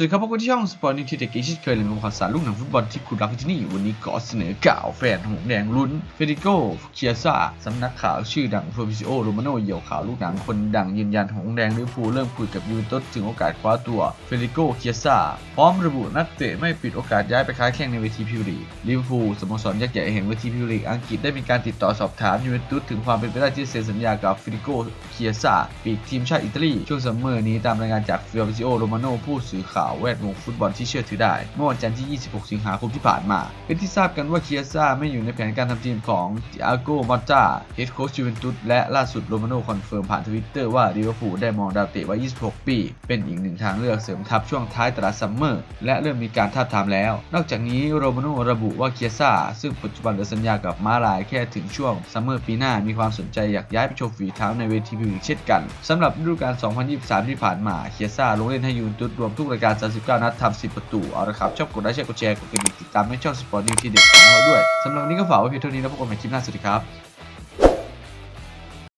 วัสดีครับพบกันที่ช่องสปอร์ตนิวทีเด็กอีชิเคยเลยมีข่าวสารลูกหนังฟุตบอลที่คุณรักที่นี่ วันนี้ขอเสนอข่าวแฟนหงแดงลุ้นเฟดิโกเคียซ่าสำนักข่าวชื่อดังโฟบิซิโอโรมาโนเหี่ยวข่าวลูกหนังคนดังยืนยันหงแดงลิเวอร์พูลเริ่มคุยกับยูเวนตุสถึงโอกาสคว้าตัวเฟดิโกเคียซ่าพร้อมระบุนักเตะไม่ปิดโอกาสย้ายไปค้าแข่งในเวทีพรีเมียร์ลีกลิเวอร์พูลสโมสรยักษ์ใหญ่แห่งเวทีพรีเมียร์ลีกอังกฤษได้มีการติดต่อสอบถามยูเวนตุสถึงความเป็นไปได้ที่จะเซ็นสัญญากับเฟดิโกเคียซ่าปีกทีมชาติอิตาลีช่วงซัมเมอร์นี้ตามรายงานจากฟิลบิซิโอโรมาโนผู้สื่อข่าวแวดวงฟุตบอลที่เชื่อถือได้ เมื่อวันจันทร์ที่ 26 สิงหาคมที่ผ่านมา เป็นที่ทราบกันว่าเคียซ่าไม่อยู่ในแผนการทำทีมของติอาโกมอตตาเฮดโค้ชยูเวนตุสและล่าสุดโรมาโน่คอนเฟิร์มผ่านทวิตเตอร์ว่าลิเวอร์พูลได้มองดาวเตะวัย 26 ปี เป็นอีกหนึ่งทางเลือกเสริมทัพช่วงท้ายตลาดซัมเมอร์และเริ่มมีการทาบทามแล้ว นอกจากนี้โรมาโน่ระบุว่าเคียซ่าซึ่งปัจจุบันเหลือสัญญากับมาลายแค่ถึงช่วงซัมเมอร์ปีหน้ามีความสนใจอยากย้ายไปโชว์ฝีเท้าในเวทีพรีเมียร์ลีกเช่นกันสำหรับฤดูกาล 2023 ที่ผ่านมาเคียซ่าลงเล่นให้ยูเวนตุสรวมทุกรายการ39 นัดทำ10 ประตู เอาละครับ ชอบกดไลค์แชร์กดแชร์กดกระดิ่งติดตามให้ช่องสปอร์ตนิวที่เด็ดของเราด้วย สำหรับวันนี้ก็ฝากไว้เพียงเท่านี้แล้วพบกันใหม่คลิปหน้าสวัสดีครับ